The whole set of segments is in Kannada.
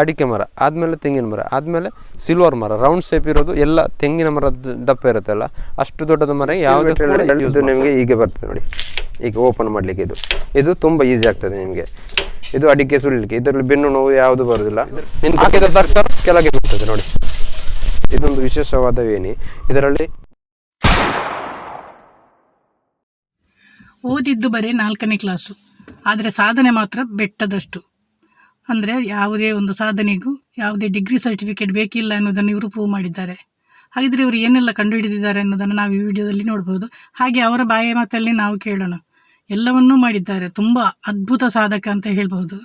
ಅಡಿಕೆ ಮರ ಆದಮೇಲೆ ತೆಂಗಿನ ಮರ ಆದಮೇಲೆ ಸಿಲ್ವರ್ ಮರ ರೌಂಡ್ ಶೇಪ್ ಇರೋದು ಎಲ್ಲ ತೆಂಗಿನ ಮರದ ದಪ್ಪ ಇರುತ್ತಲ್ಲ ಅಷ್ಟು ದೊಡ್ಡದ ಮರ ಯಾವುದು ಇದು ನಿಮಗೆ ಹೀಗೆ ಬರ್ತದೆ ನೋಡಿ. ಈಗ ಓಪನ್ ಮಾಡಲಿಕ್ಕೆ ಇದು. ಇದು ತುಂಬ ಈಸಿ ಆಗ್ತದೆ ನಿಮಗೆ. ಇದು ಅಡಿಕೆ ಸುಳ್ಳಲಿಕ್ಕೆ ಇದರಲ್ಲಿ ಬೆನ್ನು ನೋವು ಯಾವುದು ಬರೋದಿಲ್ಲ. ಇನ್ನು ಹಾಕಿದ ತಕ್ಷಣ ಕೆಳಗೆ ಬರ್ತದೆ ನೋಡಿ. ಇದೊಂದು ವಿಶೇಷವಾದ ವೇಣಿ. ಇದರಲ್ಲಿ ಓದಿದ್ದು ಬರೀ ನಾಲ್ಕನೇ ಕ್ಲಾಸು ಆದರೆ ಸಾಧನೆ ಮಾತ್ರ ಬೆಟ್ಟದಷ್ಟು. ಅಂದರೆ ಯಾವುದೇ ಒಂದು ಸಾಧನೆಗೂ ಯಾವುದೇ ಡಿಗ್ರಿ ಸರ್ಟಿಫಿಕೇಟ್ ಬೇಕಿಲ್ಲ ಅನ್ನೋದನ್ನು ಇವರು ಪ್ರೂವ್ ಮಾಡಿದ್ದಾರೆ. ಹಾಗಿದ್ರೆ ಇವರು ಏನೆಲ್ಲ ಕಂಡುಹಿಡಿದಿದ್ದಾರೆ ಅನ್ನೋದನ್ನು ನಾವು ಈ ವಿಡಿಯೋದಲ್ಲಿ ನೋಡ್ಬೋದು. ಹಾಗೆ ಅವರ ಬಾಯ ಮಾತಲ್ಲಿ ನಾವು ಕೇಳೋಣ. ಎಲ್ಲವನ್ನೂ ಮಾಡಿದ್ದಾರೆ. ತುಂಬ ಅದ್ಭುತ ಸಾಧಕ ಅಂತ ಹೇಳ್ಬೋದು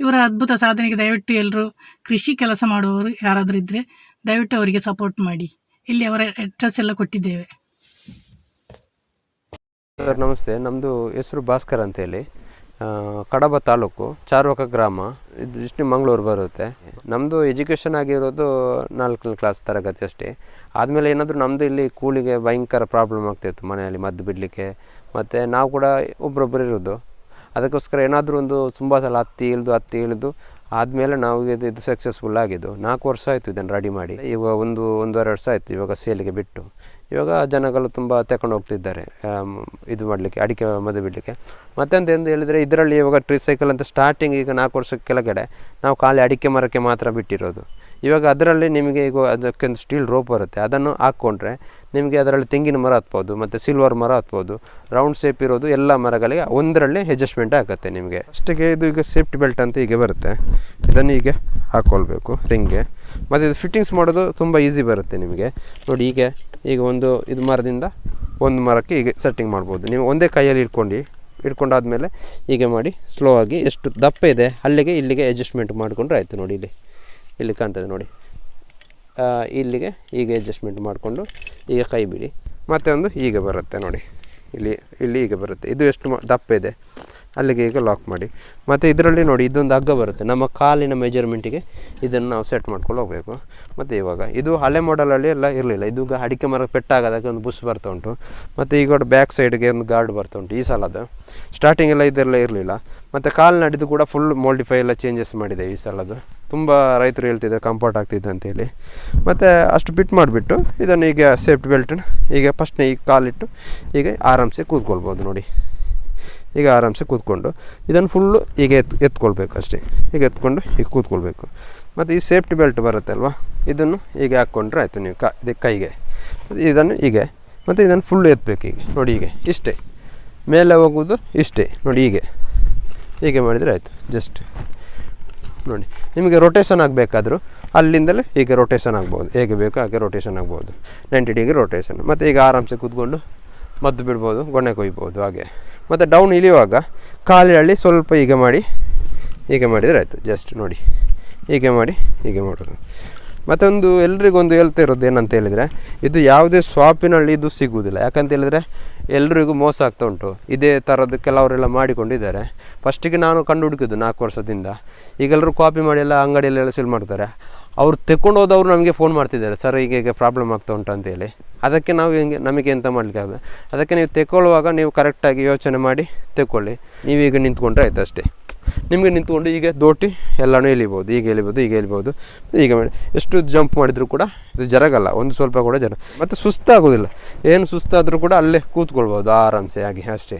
ಇವರ ಅದ್ಭುತ ಸಾಧನೆಗೆ ದಯವಿಟ್ಟು ಎಲ್ಲರೂ ಕೃಷಿ ಕೆಲಸ ಮಾಡುವವರು ಯಾರಾದರೂ ಇದ್ದರೆ ದಯವಿಟ್ಟು ಅವರಿಗೆ ಸಪೋರ್ಟ್ ಮಾಡಿ. ಇಲ್ಲಿ ಅವರ ಅಡ್ರೆಸ್ ಎಲ್ಲ ಕೊಟ್ಟಿದ್ದೇವೆ. ಸರ್, ನಮಸ್ತೆ. ನಮ್ಮದು ಹೆಸರು ಭಾಸ್ಕರ್ ಅಂತ ಹೇಳಿ ಕಡಬ ತಾಲೂಕು, ಚಾರ್ವಕ ಗ್ರಾಮ, ಇದು ಮಂಗಳೂರು ಬರುತ್ತೆ. ನಮ್ಮದು ಎಜುಕೇಷನ್ ಆಗಿರೋದು ನಾಲ್ಕನೇ ಕ್ಲಾಸ್ ತರಗತಿ ಅಷ್ಟೇ. ಆದಮೇಲೆ ಏನಾದರೂ ನಮ್ಮದು ಇಲ್ಲಿ ಕೂಲಿಗೆ ಭಯಂಕರ ಪ್ರಾಬ್ಲಮ್ ಆಗ್ತಾಯಿತ್ತು ಮನೆಯಲ್ಲಿ ಮದ್ದು ಬಿಡಲಿಕ್ಕೆ. ಮತ್ತು ನಾವು ಕೂಡ ಒಬ್ಬರೊಬ್ಬರು ಇರೋದು. ಅದಕ್ಕೋಸ್ಕರ ಏನಾದರೂ ಒಂದು ತುಂಬ ಸಲ ಹತ್ತಿ ಇಳಿದು ಹತ್ತಿ ಇಳಿದು ಆದಮೇಲೆ ನಾವು ಇದು ಇದು ಸಕ್ಸಸ್ಫುಲ್ ಆಗಿದ್ದು. ನಾಲ್ಕು ವರ್ಷ ಆಯಿತು ಇದನ್ನು ರೆಡಿ ಮಾಡಿ. ಇವಾಗ ಒಂದು, ಒಂದೂವರೆ ವರ್ಷ ಆಯಿತು ಇವಾಗ ಸೇಲಿಗೆ ಬಿಟ್ಟು. ಇವಾಗ ಜನಗಳು ತುಂಬ ತಗೊಂಡು ಹೋಗ್ತಿದ್ದಾರೆ ಇದು ಮಾಡಲಿಕ್ಕೆ, ಅಡಿಕೆ ಮದುವೆ ಬಿಡಲಿಕ್ಕೆ. ಮತ್ತೆಂತ ಎಂದು ಹೇಳಿದರೆ ಇದರಲ್ಲಿ ಇವಾಗ ಟ್ರೀ ಸೈಕಲ್ ಅಂತ ಸ್ಟಾರ್ಟಿಂಗ್ ಈಗ ನಾಲ್ಕು ವರ್ಷ ಕೆಳಗಡೆ ನಾವು ಖಾಲಿ ಅಡಿಕೆ ಮರಕ್ಕೆ ಮಾತ್ರ ಬಿಟ್ಟಿರೋದು. ಇವಾಗ ಅದರಲ್ಲಿ ನಿಮಗೆ ಈಗ ಅದಕ್ಕೊಂದು ಸ್ಟೀಲ್ ರೋಪ್ ಬರುತ್ತೆ, ಅದನ್ನು ಹಾಕ್ಕೊಂಡ್ರೆ ನಿಮಗೆ ಅದರಲ್ಲಿ ತೆಂಗಿನ ಮರ ಹತ್ಬೋದು, ಮತ್ತು ಸಿಲ್ವರ್ ಮರ ಹತ್ಬೋದು ರೌಂಡ್ ಶೇಪ್ ಇರೋದು ಎಲ್ಲ ಮರಗಳಿಗೆ ಒಂದರಲ್ಲಿ ಅಡ್ಜಸ್ಟ್ಮೆಂಟ್ ಆಗುತ್ತೆ ನಿಮಗೆ. ಫಸ್ಟಿಗೆ ಇದು ಈಗ ಸೇಫ್ಟಿ ಬೆಲ್ಟ್ ಅಂತ ಹೀಗೆ ಬರುತ್ತೆ. ಇದನ್ನು ಹೀಗೆ ಹಾಕ್ಕೊಳ್ಬೇಕು ರಿಂಗ್ಗೆ ಮತ್ತು ಇದು ಫಿಟ್ಟಿಂಗ್ಸ್ ಮಾಡೋದು ತುಂಬ ಈಸಿ ಬರುತ್ತೆ ನಿಮಗೆ. ನೋಡಿ ಹೀಗೆ ಈಗ ಒಂದು ಇದು ಮರದಿಂದ ಒಂದು ಮರಕ್ಕೆ ಹೀಗೆ ಸೆಟ್ಟಿಂಗ್ ಮಾಡ್ಬೋದು. ನೀವು ಒಂದೇ ಕೈಯಲ್ಲಿ ಇಟ್ಕೊಂಡು, ಇಟ್ಕೊಂಡಾದ್ಮೇಲೆ ಹೀಗೆ ಮಾಡಿ ಸ್ಲೋ ಆಗಿ ಎಷ್ಟು ದಪ್ಪ ಇದೆ, ಅಲ್ಲಿಗೆ ಇಲ್ಲಿಗೆ ಅಡ್ಜಸ್ಟ್ಮೆಂಟ್ ಮಾಡಿಕೊಂಡ್ರೆ ಆಯಿತು ನೋಡಿ ಇಲ್ಲಿ. ಇಲ್ಲಿ ಕಾಣ್ತದೆ ನೋಡಿ. ಇಲ್ಲಿಗೆ ಈಗ ಅಡ್ಜಸ್ಟ್ಮೆಂಟ್ ಮಾಡಿಕೊಂಡು ಈಗ ಕೈ ಬಿಡಿ. ಮತ್ತೆ ಒಂದು ಹೀಗೆ ಬರುತ್ತೆ ನೋಡಿ. ಇಲ್ಲಿ ಇಲ್ಲಿ ಹೀಗೆ ಬರುತ್ತೆ. ಇದು ಎಷ್ಟು ದಪ್ಪ ಇದೆ. ಅಲ್ಲಿಗೆ ಈಗ ಲಾಕ್ ಮಾಡಿ. ಮತ್ತು ಇದರಲ್ಲಿ ನೋಡಿ ಇದೊಂದು ಹಗ್ಗ ಬರುತ್ತೆ. ನಮ್ಮ ಕಾಲಿನ ಮೆಜರ್ಮೆಂಟಿಗೆ ಇದನ್ನು ನಾವು ಸೆಟ್ ಮಾಡ್ಕೊಂಡು ಹೋಗಬೇಕು. ಮತ್ತು ಇವಾಗ ಇದು ಹಳೆ ಮಾಡಲಲ್ಲಿ ಎಲ್ಲ ಇರಲಿಲ್ಲ. ಇದು ಅಡಿಕೆ ಮರ ಪೆಟ್ಟಾಗದಾಗ ಒಂದು ಬುಸ್ ಬರ್ತಾ ಉಂಟು. ಮತ್ತು ಈಗ ಬ್ಯಾಕ್ ಸೈಡ್ಗೆ ಒಂದು ಗಾರ್ಡ್ ಬರ್ತಾ ಉಂಟು ಈ ಸಲದು. ಸ್ಟಾರ್ಟಿಂಗ್ ಎಲ್ಲ ಇದೆಲ್ಲ ಇರಲಿಲ್ಲ. ಮತ್ತು ಕಾಲು ನಡೆದು ಕೂಡ ಫುಲ್ ಮೋಲ್ಡಿಫೈ ಎಲ್ಲ ಚೇಂಜಸ್ ಮಾಡಿದೆ ಈ ಸಲದು. ತುಂಬ ರೈತರು ಹೇಳ್ತಿದ್ದಾರೆ ಕಂಫರ್ಟ್ ಆಗ್ತಿದೆ ಅಂತೇಳಿ ಮತ್ತು ಅಷ್ಟು ಬಿಟ್ ಮಾಡಿಬಿಟ್ಟು ಇದನ್ನು ಈಗ ಸೇಫ್ಟಿ ಬೆಲ್ಟನ್ನು ಈಗ ಫಸ್ಟ್ನೇ ಈಗ ಕಾಲಿಟ್ಟು ಈಗ ಆರಾಮ್ಸೆ ಕೂತ್ಕೊಳ್ಬೋದು ನೋಡಿ. ಈಗ ಆರಾಮ್ಸೆ ಕೂತ್ಕೊಂಡು, ಇದನ್ನು ಫುಲ್ಲು ಈಗ ಎತ್, ಎತ್ಕೊಳ್ಬೇಕು ಅಷ್ಟೇ. ಈಗ ಎತ್ಕೊಂಡು ಈಗ ಕೂತ್ಕೊಳ್ಬೇಕು. ಮತ್ತು ಈ ಸೇಫ್ಟಿ ಬೆಲ್ಟ್ ಬರುತ್ತೆ ಅಲ್ವಾ? ಇದನ್ನು ಈಗ ಹಾಕ್ಕೊಂಡ್ರೆ ಆಯಿತು ನೀವು ಕಾ ಕೈಗೆ. ಇದನ್ನು ಹೀಗೆ. ಮತ್ತು ಇದನ್ನು ಫುಲ್ಲು ಎತ್ತಬೇಕು ಹೀಗೆ ನೋಡಿ ಹೀಗೆ. ಇಷ್ಟೇ. ಮೇಲೆ ಹೋಗುವುದು ಇಷ್ಟೇ. ನೋಡಿ ಹೀಗೆ. ಹೀಗೆ ಮಾಡಿದರೆ ಆಯಿತು. ಜಸ್ಟ್ ನೋಡಿ. ನಿಮಗೆ ರೊಟೇಷನ್ ಆಗಬೇಕಾದ್ರೂ ಅಲ್ಲಿಂದಲೇ ಹೀಗೆ ರೊಟೇಷನ್ ಆಗ್ಬೋದು. ಹೇಗೆ ಬೇಕೋ ಹಾಗೆ ರೊಟೇಷನ್ ಆಗ್ಬೋದು. ನೈಂಟಿ ಡಿಗ್ರಿ ರೊಟೇಷನ್ ಮತ್ತು ಈಗ ಆರಾಮ್ಸೆ ಕೂತ್ಕೊಂಡು ಮದ್ದು ಬಿಡ್ಬೋದು, ಗೊನೆ ಕೊಯ್ಬೋದು ಹಾಗೆ. ಮತ್ತು ಡೌನ್ ಇಳಿಯುವಾಗ ಕಾಲಿನಲ್ಲಿ ಸ್ವಲ್ಪ ಹೀಗೆ ಮಾಡಿ, ಹೀಗೆ ಮಾಡಿದರೆ ಆಯಿತು. ಜಸ್ಟ್ ನೋಡಿ. ಹೀಗೆ ಮಾಡಿ, ಹೀಗೆ ಮಾಡೋದು. ಮತ್ತೊಂದು ಎಲ್ರಿಗೊಂದು ಹೇಳ್ತಾ ಇರೋದು ಏನಂತ ಹೇಳಿದರೆ, ಇದು ಯಾವುದೇ ಸ್ವಾಪಿನಲ್ಲಿ ಇದು ಸಿಗುವುದಿಲ್ಲ. ಯಾಕಂತ ಹೇಳಿದರೆ, ಎಲ್ರಿಗೂ ಮೋಸ ಆಗ್ತಾ ಉಂಟು. ಇದೇ ಥರದ್ದು ಕೆಲವರೆಲ್ಲ ಮಾಡಿಕೊಂಡಿದ್ದಾರೆ. ಫಸ್ಟಿಗೆ ನಾನು ಕಂಡು ಹುಡುಕಿದ್ದು ನಾಲ್ಕು ವರ್ಷದಿಂದ. ಈಗೆಲ್ಲರೂ ಕಾಪಿ ಮಾಡಿ ಎಲ್ಲ ಅಂಗಡಿಯಲ್ಲೆಲ್ಲ ಸೇಲ್ ಮಾಡ್ತಾರೆ. ಅವ್ರು ತೆಕ್ಕೊಂಡು ಹೋದವ್ರು ನಮಗೆ ಫೋನ್ ಮಾಡ್ತಿದ್ದಾರೆ. ಸರ್, ಈಗ ಈಗ ಪ್ರಾಬ್ಲಮ್ ಆಗ್ತಾ ಉಂಟು ಅಂತೇಳಿ. ಅದಕ್ಕೆ ನಾವು ಹೆಂಗೆ, ನಮಗೆ ಎಂತ ಮಾಡಲಿಕ್ಕೆ ಆಗಲ್ಲ ಅದಕ್ಕೆ ನೀವು ತೆಕ್ಕೊಳ್ಳುವಾಗ ನೀವು ಕರೆಕ್ಟಾಗಿ ಯೋಚನೆ ಮಾಡಿ ತೆಕ್ಕೊಳ್ಳಿ. ನೀವೀಗ ನಿಂತ್ಕೊಂಡ್ರೆ ಆಯ್ತು ಅಷ್ಟೇ. ನಿಮಗೆ ನಿಂತ್ಕೊಂಡು ಈಗ ದೋಟಿ ಎಲ್ಲನೂ ಎಳಿಬೋದು, ಈಗ ಎಳಿಬೋದು ಈಗ ಎಳಿಬೋದು. ಈಗ ಮಾಡಿ, ಎಷ್ಟು ಜಂಪ್ ಮಾಡಿದರೂ ಕೂಡ ಇದು ಜರಗಲ್ಲ, ಒಂದು ಸ್ವಲ್ಪ ಕೂಡ ಜರ, ಮತ್ತು ಸುಸ್ತಾಗೋದಿಲ್ಲ. ಏನು ಸುಸ್ತಾದರೂ ಕೂಡ ಅಲ್ಲೇ ಕೂತ್ಕೊಳ್ಬೋದು ಆರಾಮ್ಸೆ ಅಷ್ಟೇ.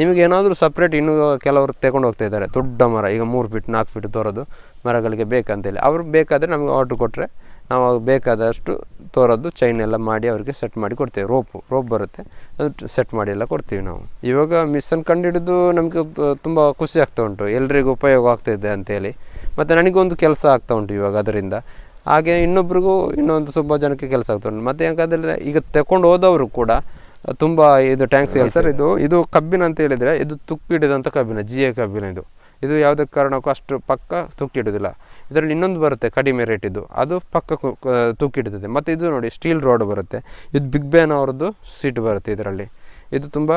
ನಿಮಗೆ ಏನಾದರೂ ಸಪ್ರೇಟ್ ಇನ್ನೂ ಕೆಲವರು ತಗೊಂಡು ಹೋಗ್ತಾ ಇದ್ದಾರೆ. ದೊಡ್ಡ ಮರ, ಈಗ ಮೂರು ಫೀಟ್ ನಾಲ್ಕು ಫೀಟ್ ತೋರೋದು ಮರಗಳಿಗೆ ಬೇಕಂತೇಳಿ ಅವರು ಬೇಕಾದರೆ ನಮಗೆ ಆರ್ಡ್ರ್ ಕೊಟ್ಟರೆ ನಾವು ಅವ್ರಿಗೆ ಬೇಕಾದಷ್ಟು ತೋರೋದು ಚೈನ್ ಎಲ್ಲ ಮಾಡಿ ಅವರಿಗೆ ಸೆಟ್ ಮಾಡಿ ಕೊಡ್ತೇವೆ. ರೋಪು, ರೋಪ್ ಬರುತ್ತೆ. ಅದು ಸೆಟ್ ಮಾಡಿ ಎಲ್ಲ ಕೊಡ್ತೀವಿ ನಾವು. ಇವಾಗ ಮಿಸ್ಸನ್ನು ಕಂಡುಹಿಡಿದು ನಮಗೆ ತುಂಬ ಖುಷಿ ಆಗ್ತಾ ಉಂಟು. ಎಲ್ರಿಗೂ ಉಪಯೋಗ ಆಗ್ತಾಯಿದೆ ಅಂತೇಳಿ ಮತ್ತು ನನಗೊಂದು ಕೆಲಸ ಆಗ್ತಾ ಉಂಟು ಇವಾಗ ಅದರಿಂದ. ಹಾಗೆ ಇನ್ನೊಬ್ರಿಗೂ ಇನ್ನೊಂದು ತುಂಬ ಜನಕ್ಕೆ ಕೆಲಸ ಆಗ್ತಾ ಉಂಟು. ಮತ್ತು ಯಾಕಂದರೆ ಈಗ ತಗೊಂಡು ಹೋದವರು ಕೂಡ ತುಂಬ ಇದು ಟ್ಯಾಂಕ್ಸ್ ಸರ್ ಇದು ಇದು ಕಬ್ಬಿನ ಅಂತ ಹೇಳಿದರೆ ಇದು ತುಕ್ಕಿಡಿದಂಥ ಕಬ್ಬಿನ ಜಿ ಎ ಕಬ್ಬಿನ ಇದು. ಇದು ಯಾವುದೇ ಕಾರಣಕ್ಕೂ ಅಷ್ಟು ಪಕ್ಕ ತುಕ್ಕಿಡುವುದಿಲ್ಲ ಇದರಲ್ಲಿ ಇನ್ನೊಂದು ಬರುತ್ತೆ ಕಡಿಮೆ ರೇಟ್ ಇದು ಅದು ಪಕ್ಕ ತುಕ್ಕಿಡ್ತದೆ ಮತ್ತು ಇದು ನೋಡಿ ಸ್ಟೀಲ್ ರೋಡ್ ಬರುತ್ತೆ. ಇದು ಬಿಗ್ ಬ್ಯಾನ್ ಅವ್ರದ್ದು ಸೀಟ್ ಬರುತ್ತೆ ಇದರಲ್ಲಿ. ಇದು ತುಂಬ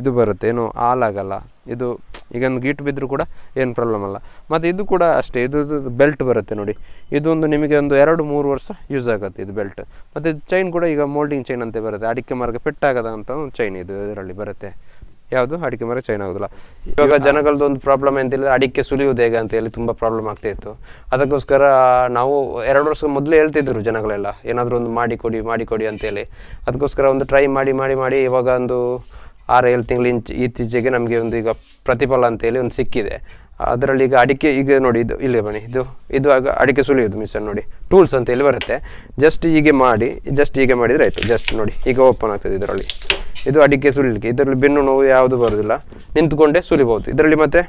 ಇದು ಬರುತ್ತೆ. ಏನು ಹಾಲಾಗಲ್ಲ ಇದು ಈಗ ಒಂದು ಗೀಟ್ ಬಿದ್ದರೂ ಕೂಡ ಏನು ಪ್ರಾಬ್ಲಮ್ ಅಲ್ಲ. ಮತ್ತು ಇದು ಕೂಡ ಅಷ್ಟೇ. ಇದು ಬೆಲ್ಟ್ ಬರುತ್ತೆ ನೋಡಿ. ಇದೊಂದು ನಿಮಗೆ ಒಂದು ಎರಡು, ಮೂರು ವರ್ಷ ಯೂಸ್ ಆಗುತ್ತೆ ಇದು ಬೆಲ್ಟ್ ಮತ್ತು ಚೈನ್ ಕೂಡ ಈಗ ಮೋಲ್ಡಿಂಗ್ ಚೈನ್ ಅಂತ ಬರುತ್ತೆ. ಅಡಿಕೆ ಮರಕ್ಕೆ ಪೆಟ್ಟಾಗದ ಅಂತ ಚೈನ್ ಇದು ಇದರಲ್ಲಿ ಬರುತ್ತೆ. ಯಾವುದು? ಅಡಿಕೆ ಮರ ಚೈನ್ ಆಗೋದಿಲ್ಲ. ಇವಾಗ ಜನಗಳದ್ದು ಒಂದು ಪ್ರಾಬ್ಲಮ್ ಅಂತ ಹೇಳಿದ್ರೆ ಅಡಿಕೆ ಸುಲಿಯುವುದು ಹೇಗೆ ಅಂತ ಹೇಳಿ ತುಂಬ ಪ್ರಾಬ್ಲಮ್ ಆಗ್ತಾ ಇತ್ತು. ಅದಕ್ಕೋಸ್ಕರ ನಾವು ಎರಡು ವರ್ಷ ಮೊದಲೇ ಹೇಳ್ತಿದ್ರು ಜನಗಳೆಲ್ಲ ಏನಾದರೂ ಒಂದು ಮಾಡಿ ಕೊಡಿ ಮಾಡಿ ಕೊಡಿ ಅಂತೇಳಿ ಅದಕ್ಕೋಸ್ಕರ ಒಂದು ಟ್ರೈ ಮಾಡಿ ಮಾಡಿ ಮಾಡಿ ಇವಾಗ ಒಂದು ಆರು ಏಳು ತಿಂಗಳು ಇಂಚ್ ಇತ್ತೀಚೆಗೆ ನಮಗೆ ಒಂದು ಈಗ ಪ್ರತಿಫಲ ಅಂತೇಳಿ ಒಂದು ಸಿಕ್ಕಿದೆ. ಅದರಲ್ಲಿ ಈಗ ಅಡಿಕೆ ಈಗ ನೋಡಿ ಇದು ಇಲ್ಲಿ ಬನ್ನಿ ಇದು ಇದು ಆಗ ಅಡಿಕೆ ಸುಲಿಯೋದು ಮಿಷನ್ ನೋಡಿ. ಟೂಲ್ಸ್ ಅಂತ ಹೇಳಿ ಬರುತ್ತೆ. ಜಸ್ಟ್ ಹೀಗೆ ಮಾಡಿ ಜಸ್ಟ್ ಹೀಗೆ ಮಾಡಿದರೆ ಆಯಿತು. ಜಸ್ಟ್ ನೋಡಿ ಈಗ ಓಪನ್ ಆಗ್ತದೆ ಇದರಲ್ಲಿ. ಇದು ಅಡಿಕೆ ಸುಲಿಲಿಕ್ಕೆ ಇದರಲ್ಲಿ ಬೆನ್ನು ನೋವು ಯಾವುದು ಬರೋದಿಲ್ಲ ನಿಂತ್ಕೊಂಡೇ ಸುಲಿಬಹುದು ಇದರಲ್ಲಿ ಮತ್ತೆ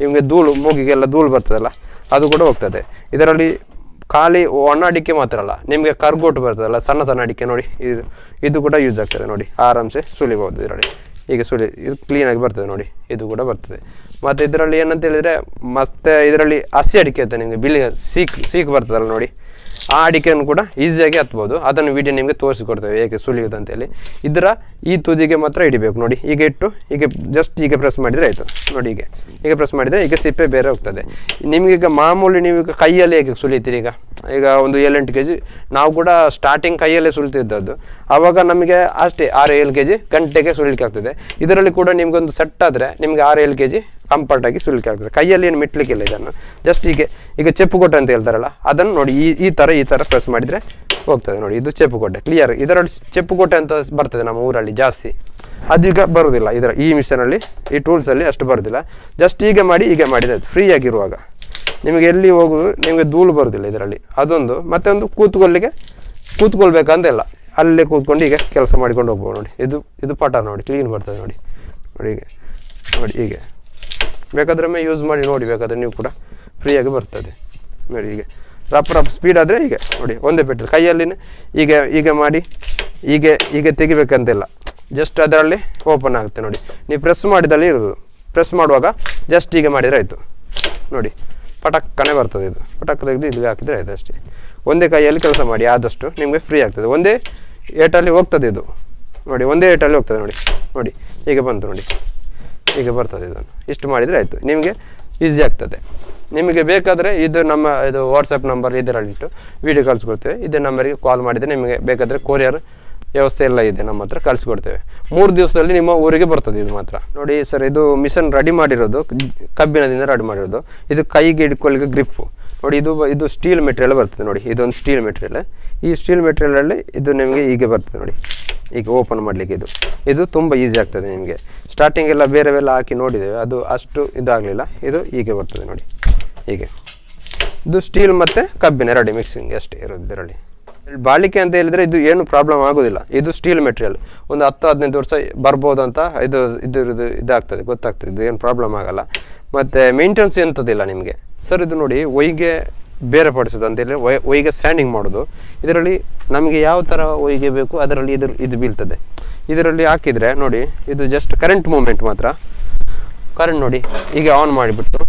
ನಿಮಗೆ ಧೂಳು, ಮೂಗಿಗೆಲ್ಲ ಧೂಳು ಬರ್ತದಲ್ಲ, ಅದು ಕೂಡ ಹೋಗ್ತದೆ. ಇದರಲ್ಲಿ ಖಾಲಿ ಒಣ ಅಡಿಕೆ ಮಾತ್ರ ಅಲ್ಲ, ನಿಮಗೆ ಕರ್ಗೋಟು ಬರ್ತದಲ್ಲ, ಸಣ್ಣ ಸಣ್ಣ ಅಡಿಕೆ ನೋಡಿ, ಇದು ಇದು ಕೂಡ ಯೂಸ್ ಆಗ್ತದೆ ನೋಡಿ. ಆರಾಮ್ಸೆ ಸುಲಿಬಹುದು ಇದರಲ್ಲಿ. ಈಗ ಸುಳಿ ಇದು ಕ್ಲೀನಾಗಿ ಬರ್ತದೆ ನೋಡಿ, ಇದು ಕೂಡ ಬರ್ತದೆ. ಮತ್ತು ಇದರಲ್ಲಿ ಏನಂತ ಹೇಳಿದರೆ, ಮತ್ತೆ ಇದರಲ್ಲಿ ಹಸಿ ಅಡಿಕೆ ಅಂತ ನಿಮಗೆ ಬಿಳಿ ಸೀಕ್ ಸೀಕ್ ಬರ್ತದಲ್ಲ ನೋಡಿ. ಆ ಅಡಿಕೆಯನ್ನು ಕೂಡ ಈಸಿಯಾಗಿ ಹತ್ಬೋದು. ಅದನ್ನು ವಿಡಿಯೋ ನಿಮಗೆ ತೋರಿಸಿಕೊಡ್ತೇವೆ, ಹೇಗೆ ಸುಲಿಯೋದು ಅಂತೇಳಿ. ಇದರ ಈ ತುದಿಗೆ ಮಾತ್ರ ಹಿಡಿಬೇಕು. ನೋಡಿ, ಈಗ ಇಟ್ಟು, ಈಗ ಜಸ್ಟ್ ಈಗ ಪ್ರೆಸ್ ಮಾಡಿದರೆ ಆಯಿತು. ನೋಡಿ, ಈಗ ಈಗ ಪ್ರೆಸ್ ಮಾಡಿದರೆ ಈಗ ಸಿಪ್ಪೆ ಬೇರೆ ಹೋಗ್ತದೆ. ನಿಮಗೀಗ ಮಾಮೂಲಿ ನೀವು ಈಗ ಕೈಯಲ್ಲಿ ಹೇಗೆ ಸುಲಿತೀರಿ ಈಗ? ಈಗ ಒಂದು ಏಳೆಂಟು ಕೆ ಜಿ ನಾವು ಕೂಡ ಸ್ಟಾರ್ಟಿಂಗ್ ಕೈಯಲ್ಲೇ ಸುಲಿತಿದ್ದದ್ದು. ಆವಾಗ ನಮಗೆ ಅಷ್ಟೇ ಆರು ಏಳು ಕೆ ಜಿ ಗಂಟೆಗೆ ಸುಲಿಕ್ಕೆ ಆಗ್ತದೆ ಇದರಲ್ಲಿ ಕೂಡ ನಿಮಗೊಂದು ಸೆಟ್ ಆದರೆ ನಿಮಗೆ ಆರು ಏಳು ಕೆ ಜಿ ಕಂಫರ್ಟಾಗಿ ಸುಲಿಕೆ ಆಗ್ತದೆ. ಕೈಯಲ್ಲಿ ಏನು ಮಿಟ್ಲಿಕ್ಕಿಲ್ಲ ಇದನ್ನು. ಜಸ್ಟ್ ಹೀಗೆ, ಈಗ ಚೆಪ್ಪುಗೊಟ್ಟೆ ಅಂತ ಹೇಳ್ತಾರಲ್ಲ, ಅದನ್ನು ನೋಡಿ, ಈ ಈ ಥರ ಈ ಥರ ಪ್ರೆಸ್ ಮಾಡಿದರೆ ಹೋಗ್ತದೆ ನೋಡಿ, ಇದು ಚೆಪ್ಪುಗೊಟ್ಟೆ ಕ್ಲಿಯರ್ ಇದರಲ್ಲಿ ಚೆಪ್ಪುಗೊಟ್ಟೆ ಅಂತ ಬರ್ತದೆ ನಮ್ಮ ಊರಲ್ಲಿ ಜಾಸ್ತಿ. ಅದೀಗ ಬರುವುದಿಲ್ಲ ಇದರ, ಈ ಮಿಷನಲ್ಲಿ ಈ ಟೂಲ್ಸಲ್ಲಿ ಅಷ್ಟು ಬರೋದಿಲ್ಲ. ಜಸ್ಟ್ ಹೀಗೆ ಮಾಡಿ, ಹೀಗೆ ಮಾಡಿದ್ರೆ ಫ್ರೀ ಆಗಿರುವಾಗ. ನಿಮಗೆ ಎಲ್ಲಿ ಹೋಗೋದು, ನಿಮಗೆ ಧೂಳು ಬರೋದಿಲ್ಲ ಇದರಲ್ಲಿ. ಅದೊಂದು ಮತ್ತೆ ಒಂದು ಕೂತ್ಕೊಳ್ಳಿಕ್ಕೆ ಕೂತ್ಕೊಳ್ಬೇಕಂತ ಇಲ್ಲ ಅಲ್ಲೇ ಕೂತ್ಕೊಂಡು ಈಗ ಕೆಲಸ ಮಾಡಿಕೊಂಡು ಹೋಗ್ಬೋದು ನೋಡಿ. ಇದು ಇದು ಪಾಠ ನೋಡಿ ಕ್ಲೀನ್ ಬರ್ತದೆ ನೋಡಿ. ನೋಡಿ ಹೀಗೆ. ನೋಡಿ ಹೀಗೆ. ಬೇಕಾದ್ರೆ ಯೂಸ್ ಮಾಡಿ ನೋಡಿ, ಬೇಕಾದ್ರೆ ನೀವು ಕೂಡ ಫ್ರೀಯಾಗಿ ಬರ್ತದೆ. ನೋಡಿ ಹೀಗೆ. ರಪ್ ರಪ್ ಸ್ಪೀಡ್ ಆದರೆ ಹೀಗೆ. ನೋಡಿ, ಒಂದೇ ಪೆಟ್ರೋಲ್ ಕೈಯಲ್ಲಿ ಈಗ ಹೀಗೆ ಮಾಡಿ ಹೀಗೆ ಹೀಗೆ ತೆಗಿಬೇಕಂತಿಲ್ಲ. ಜಸ್ಟ್ ಅದರಲ್ಲಿ ಓಪನ್ ಆಗುತ್ತೆ ನೋಡಿ. ನೀವು ಪ್ರೆಸ್ ಮಾಡಿದಲ್ಲಿ ಇರೋದು. ಪ್ರೆಸ್ ಮಾಡುವಾಗ ಜಸ್ಟ್ ಹೀಗೆ ಮಾಡಿದರೆ ಆಯಿತು. ನೋಡಿ, ಪಟಕ್ಕನೆ ಬರ್ತದೆ ಇದು. ಪಟಕ್ ತೆಗೆದು ಇದು ಹಾಕಿದರೆ ಆಯಿತು ಅಷ್ಟೇ. ಒಂದೇ ಕೈಯಲ್ಲಿ ಕೆಲಸ ಮಾಡಿ, ಆದಷ್ಟು ನಿಮಗೆ ಫ್ರೀ ಆಗ್ತದೆ. ಒಂದೇ ಏಟಲ್ಲಿ ಹೋಗ್ತದೆ ಇದು. ನೋಡಿ, ಒಂದೇ ಏಟಲ್ಲಿ ಹೋಗ್ತದೆ ನೋಡಿ. ನೋಡಿ ಹೀಗೆ ಬಂತು ನೋಡಿ. ಹೀಗೆ ಬರ್ತದೆ ಇದನ್ನು. ಇಷ್ಟು ಮಾಡಿದರೆ ಆಯಿತು. ನಿಮಗೆ ಈಸಿ ಆಗ್ತದೆ. ನಿಮಗೆ ಬೇಕಾದರೆ ಇದು ನಮ್ಮ ಇದು ವಾಟ್ಸಪ್ ನಂಬರ್ ಇದರಲ್ಲಿಟ್ಟು ವೀಡಿಯೋ ಕಳಿಸ್ಕೊಡ್ತೇವೆ. ಇದೇ ನಂಬರಿಗೆ ಕಾಲ್ ಮಾಡಿದರೆ ನಿಮಗೆ ಬೇಕಾದರೆ ಕೊರಿಯರ್ ವ್ಯವಸ್ಥೆ ಎಲ್ಲ ಇದೆ. ನಮ್ಮ ಹತ್ರ ಕಳಿಸ್ಕೊಡ್ತೇವೆ. ಮೂರು ದಿವಸದಲ್ಲಿ ನಿಮ್ಮ ಊರಿಗೆ ಬರ್ತದೆ ಇದು ಮಾತ್ರ. ನೋಡಿ ಸರ್, ಇದು ಮಿಷನ್ ರೆಡಿ ಮಾಡಿರೋದು. ಕಬ್ಬಿಣದಿಂದ ರೆಡಿ ಮಾಡಿರೋದು. ಇದು ಕೈಗೆ ಹಿಡ್ಕೊಳ್ಳಿಕ್ಕೆ ಗ್ರಿಪ್ಪು ನೋಡಿ, ಇದು ಇದು ಸ್ಟೀಲ್ ಮೆಟೀರಿಯಲ್ ಬರ್ತದೆ ನೋಡಿ, ಇದೊಂದು ಸ್ಟೀಲ್ ಮೆಟೀರಿಯಲ್ ಈ ಸ್ಟೀಲ್ ಮೆಟೀರಿಯಲಲ್ಲಿ ಇದು ನಿಮಗೆ ಹೀಗೆ ಬರ್ತದೆ ನೋಡಿ. ಈಗ ಓಪನ್ ಮಾಡಲಿಕ್ಕೆ ಇದು. ಇದು ತುಂಬ ಈಸಿ ಆಗ್ತದೆ ನಿಮಗೆ. ಸ್ಟಾರ್ಟಿಂಗ್ ಎಲ್ಲ ಬೇರೆ ಎಲ್ಲ ಹಾಕಿ ನೋಡಿದ್ದೇವೆ, ಅದು ಅಷ್ಟು ಇದಾಗಲಿಲ್ಲ. ಇದು ಹೀಗೆ ಬರ್ತದೆ ನೋಡಿ. ಹೀಗೆ. ಇದು ಸ್ಟೀಲ್ ಮತ್ತು ಕಬ್ಬಿನ, ಎರಡು ಮಿಕ್ಸಿಂಗ್ ಅಷ್ಟೇ ಇರೋದು ಇದರಲ್ಲಿ. ಬಾಳಿಕೆ ಅಂತ ಹೇಳಿದರೆ ಇದು ಏನು ಪ್ರಾಬ್ಲಮ್ ಆಗೋದಿಲ್ಲ. ಇದು ಸ್ಟೀಲ್ ಮೆಟೀರಿಯಲ್ ಒಂದು ಹತ್ತು, ಹದಿನೈದು ವರ್ಷ ಬರ್ಬೋದು ಅಂತ ಇದು ಇದು ಇದು ಇದಾಗ್ತದೆ, ಗೊತ್ತಾಗ್ತದೆ. ಇದು ಏನು ಪ್ರಾಬ್ಲಮ್ ಆಗೋಲ್ಲ. ಮತ್ತು ಮೇಂಟೆನೆನ್ಸ್ ಎಂಥದ್ದಿಲ್ಲ ನಿಮಗೆ. ಸರ್ ಇದು ನೋಡಿ ಒಯ್ಗೆ ಬೇರೆ ಪಡಿಸೋದು ಅಂತೇಳಿ ಒಯ್ ಒಯ್ಗೆ ಸ್ಯಾಂಡಿಂಗ್ ಮಾಡೋದು. ಇದರಲ್ಲಿ ನಮಗೆ ಯಾವ ಥರ ಒಯ್ಗೆ ಬೇಕು, ಅದರಲ್ಲಿ ಇದು ಇದು ಬೀಳ್ತದೆ. ಇದರಲ್ಲಿ ಹಾಕಿದರೆ ನೋಡಿ, ಇದು ಜಸ್ಟ್ ಕರೆಂಟ್ ಮೂಮೆಂಟ್ ಮಾತ್ರ. ಕರೆಂಟ್ ನೋಡಿ ಈಗ ಆನ್ ಮಾಡಿಬಿಟ್ಟು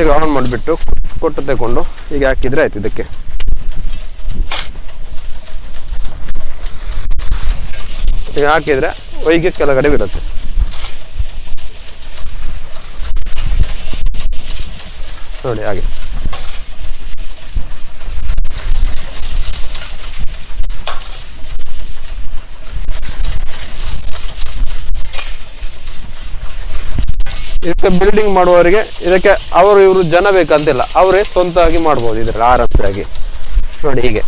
ಈಗ ಆನ್ ಮಾಡಿಬಿಟ್ಟು ಕೊಟ್ಟು ತಗೊಂಡು ಈಗ ಹಾಕಿದರೆ ಆಯ್ತು ಇದಕ್ಕೆ. ಈಗ ಹಾಕಿದರೆ ಒಯ್ಗೆ ಕೆಳಗಡೆ ಬೀಳುತ್ತೆ. ನೋಡಿ ಹಾಗೆ. ಇದಕ್ಕೆ ಬಿಲ್ಡಿಂಗ್ ಮಾಡುವವರಿಗೆ ಇದಕ್ಕೆ ಅವರು ಇವರು ಜನ ಬೇಕಂತಿಲ್ಲ. ಅವರೇ ಸ್ವಂತವಾಗಿ ಮಾಡ್ಬೋದು ಇದರಲ್ಲಿ ಆರಾಮ್ಸಾಗಿ ನೋಡಿ ಹೀಗೆ.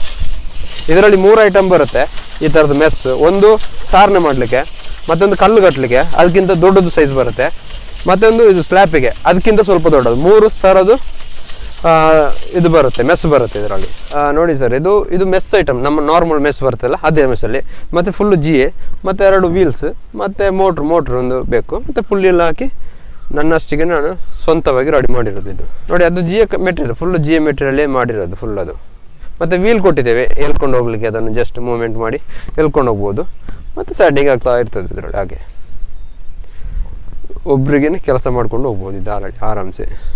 ಇದರಲ್ಲಿ ಮೂರು ಐಟಮ್ ಬರುತ್ತೆ. ಈ ಥರದ ಮೆಸ್ ಒಂದು ಸಾರಣೆ ಮಾಡಲಿಕ್ಕೆ, ಮತ್ತೊಂದು ಕಲ್ಲು ಕಟ್ಟಲಿಕ್ಕೆ ಅದಕ್ಕಿಂತ ದೊಡ್ಡದು ಸೈಜ್ ಬರುತ್ತೆ. ಮತ್ತೊಂದು ಇದು ಸ್ಲ್ಯಾಪಿಗೆ. ಅದಕ್ಕಿಂತ ಸ್ವಲ್ಪ ದೊಡ್ಡದು. ಮೂರು ಥರದ್ದು ಇದು ಬರುತ್ತೆ, ಮೆಸ್ ಬರುತ್ತೆ ಇದರಲ್ಲಿ. ನೋಡಿ ಸರ್, ಇದು ಇದು ಮೆಸ್ ಐಟಮ್. ನಮ್ಮ ನಾರ್ಮಲ್ ಮೆಸ್ ಬರುತ್ತಲ್ಲ, ಅದೇ ಮೆಸ್ಸಲ್ಲಿ ಮತ್ತು ಫುಲ್ಲು ಜಿ ಎ ಮತ್ತು ಎರಡು ವೀಲ್ಸ್ ಮತ್ತು ಮೋಟ್ರ್ ಮೋಟ್ರ್ ಒಂದು ಬೇಕು. ಮತ್ತು ಫುಲ್ ಎಲ್ಲ ಹಾಕಿ ನನ್ನಷ್ಟಿಗೆ ನಾನು ಸ್ವಂತವಾಗಿ ರೆಡಿ ಮಾಡಿರೋದು ಇದು. ನೋಡಿ, ಅದು G A material full G A ಮೆಟೀರಿಯಲ್ಲೇ ಮಾಡಿರೋದು ಫುಲ್ ಅದು. ಮತ್ತು ವೀಲ್ ಕೊಟ್ಟಿದ್ದೇವೆ. ಎಳ್ಕೊಂಡು ಹೋಗ್ಲಿಕ್ಕೆ ಅದನ್ನು ಜಸ್ಟ್ ಮೂವ್ಮೆಂಟ್ ಮಾಡಿ ಎಳ್ಕೊಂಡು ಹೋಗ್ಬೋದು. ಮತ್ತು ಸ್ಯಾಂಡಿಂಗ್ ಆಗ್ತಾ ಇರ್ತದೆ ಇದರಲ್ಲಿ, ಹಾಗೆ. ಒಬ್ರಿಗೇನೆ ಕೆಲಸ ಮಾಡ್ಕೊಂಡು ಹೋಗ್ಬೋದು ಇದು ಆರ- ಆರಾಮ್ಸೆ.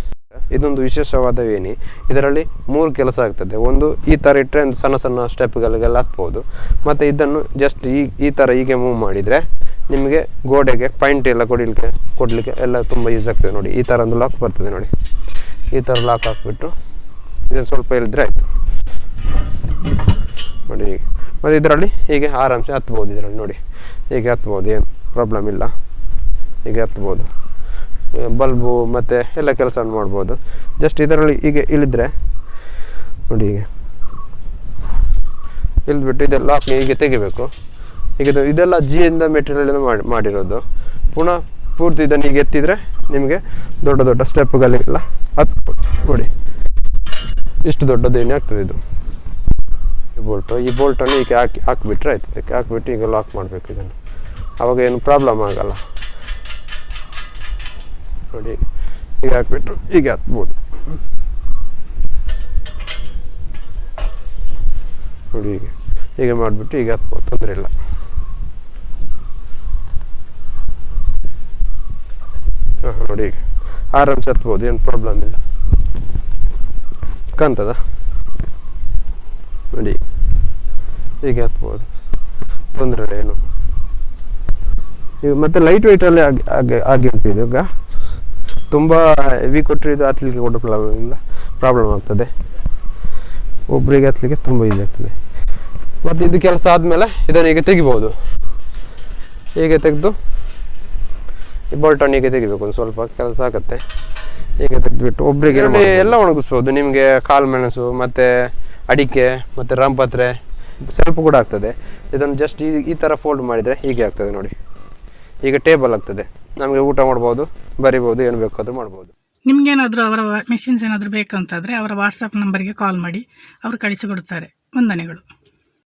ಇದೊಂದು ವಿಶೇಷವಾದ ವೇಣಿ. ಇದರಲ್ಲಿ ಮೂರು ಕೆಲಸ ಆಗ್ತದೆ. ಒಂದು ಈ ಥರ ಇಟ್ಟರೆ ಒಂದು ಸಣ್ಣ ಸಣ್ಣ ಸ್ಟೆಪ್ಗಳಿಗೆಲ್ಲ ಹತ್ಬೋದು ಮತ್ತು ಇದನ್ನು ಜಸ್ಟ್ ಈ ಈ ಥರ ಹೀಗೆ ಮೂವ್ ಮಾಡಿದರೆ ನಿಮಗೆ ಗೋಡೆಗೆ ಪಾಯಿಂಟ್ ಎಲ್ಲ ಕೊಡಲಿಕ್ಕೆ ಕೊಡಲಿಕ್ಕೆ ಎಲ್ಲ ತುಂಬ ಯೂಸ್ ಆಗ್ತದೆ ನೋಡಿ. ಈ ಥರ ಒಂದು ಲಾಕ್ ಬರ್ತದೆ ನೋಡಿ. ಈ ಥರ ಲಾಕ್ ಹಾಕ್ಬಿಟ್ಟು ಇದನ್ನು ಸ್ವಲ್ಪ ಇಲ್ಲದ್ರೆ ಆಯಿತು. ನೋಡಿ ಮತ್ತು ಇದರಲ್ಲಿ ಹೀಗೆ ಆರಾಮ್ಸೆ ಹತ್ಬೋದು ಇದರಲ್ಲಿ ನೋಡಿ. ಹೀಗೆ ಹತ್ಬೋದು, ಏನು ಪ್ರಾಬ್ಲಮ್ ಇಲ್ಲ. ಹೀಗೆ ಹತ್ಬೋದು ಬಲ್ಬು ಮತ್ತು ಎಲ್ಲ ಕೆಲಸ ಮಾಡ್ಬೋದು. ಜಸ್ಟ್ ಇದರಲ್ಲಿ ಹೀಗೆ ಇಳಿದ್ರೆ, ನೋಡಿ ಹೀಗೆ. ಇಳಿದ್ಬಿಟ್ಟು ಇದೆಲ್ಲ ಹೀಗೆ ತೆಗಿಬೇಕು. ಈಗ ಇದು ಇದೆಲ್ಲ ಜಿಯಿಂದ ಮೆಟೀರಿಯಲ್ ಮಾಡಿ, ಮಾಡಿರೋದು. ಪುನಃ ಪೂರ್ತಿ ಇದನ್ನು ಈಗ ಎತ್ತಿದರೆ ನಿಮಗೆ ದೊಡ್ಡ ದೊಡ್ಡ ಸ್ಟೆಪ್ಗಳಿಗೆಲ್ಲ ಹತ್ತು ನೋಡಿ. ಇಷ್ಟು ದೊಡ್ಡದು ಏನೇ ಆಗ್ತದೆ ಇದು. ಈ ಬೋಲ್ಟು ಈ ಬೋಲ್ಟನ್ನು ಈಗ ಹಾಕಿ, ಹಾಕಿಬಿಟ್ರೆ ಆಯ್ತು. ಇದಕ್ಕೆ ಹಾಕ್ಬಿಟ್ಟು ಈಗ ಲಾಕ್ ಮಾಡಬೇಕು ಇದನ್ನು. ಅವಾಗ ಏನು ಪ್ರಾಬ್ಲಮ್ ಆಗಲ್ಲ. ನೋಡಿ. ಈಗ ಹಾಕ್ಬಿಟ್ರು ಈಗ ಹತ್ಬೋದು ನೋಡಿ ಈಗ. ಹೀಗೆ ಮಾಡಿಬಿಟ್ಟು ಈಗ ಹತ್ಬೋದು ತೊಂದರೆ ಇಲ್ಲ. ಹಾಂ, ನೋಡಿ ಈಗ. ಆರಾಮ್ಸೆ ಹತ್ಬೋದು, ಏನು ಪ್ರಾಬ್ಲಮ್ ಇಲ್ಲ. ಕಾಣ್ತದ? ನೋಡಿ ಈಗ. ಹತ್ಬೋದು ತೊಂದರೆ ಇಲ್ಲ ಏನು. ಈಗ ಮತ್ತೆ ಲೈಟ್ ವೆಯ್ಟಲ್ಲಿ ಆಗಿ ಆಗಿ ಆಗಿ ಉಂಟು ಇದು ಈಗ? ತುಂಬ ಹೆವಿ ಕೊಟ್ಟರೆ ಇದು ಹತ್ತಲಿಕ್ಕೆ ಕೂಡ ಪ್ರಾಬ್ಲಮ್ ಇಲ್ಲ ಪ್ರಾಬ್ಲಮ್ ಆಗ್ತದೆ ಒಬ್ಬರಿಗೆ ಹತ್ತಲಿಕ್ಕೆ ತುಂಬ ಈಸಿ ಆಗ್ತದೆ. ಮತ್ತು ಇದು ಕೆಲಸ ಆದಮೇಲೆ ಇದನ್ನು ಈಗ ತೆಗಿಬೋದು. ಹೀಗೆ ತೆಗೆದು ಈ ಬೋಲ್ಟನ್ ಹೀಗೆ ತೆಗಿಬೇಕು ಒಂದು ಸ್ವಲ್ಪ ಕೆಲಸ ಆಗುತ್ತೆ. ಹೀಗೆ ತೆಗೆದುಬಿಟ್ಟು ಒಬ್ಬರಿಗೆ ಎಲ್ಲ ಒಣಗಿಸ್ಬೋದು ನಿಮಗೆ ಕಾಳು ಮೆಣಸು ಮತ್ತು ಅಡಿಕೆ ಮತ್ತು ರಾಮಪತ್ರೆ ಸ್ವಲ್ಪ ಕೂಡ ಆಗ್ತದೆ. ಇದನ್ನು ಜಸ್ಟ್ ಈ ಈ ಥರ ಫೋಲ್ಡ್ ಮಾಡಿದರೆ ಹೀಗೆ ಆಗ್ತದೆ ನೋಡಿ. ಈಗ ಟೇಬಲ್ ಆಗ್ತದೆ. ನಮಗೆ ಊಟ ಮಾಡ್ಬೋದು, ಬರಿಬೋದು, ಏನು ಬೇಕಾದ್ರೂ ಮಾಡ್ಬೋದು. ನಿಮ್ಗೇನಾದರೂ ಅವರ ಮೆಷಿನ್ಸ್ ಏನಾದರೂ ಬೇಕಂತಾದರೆ ಅವರ ವಾಟ್ಸಪ್ ನಂಬರ್ಗೆ ಕಾಲ್ ಮಾಡಿ, ಅವರು ಕಳಿಸಿಕೊಡುತ್ತಾರೆ ವಂದನೆಗಳು.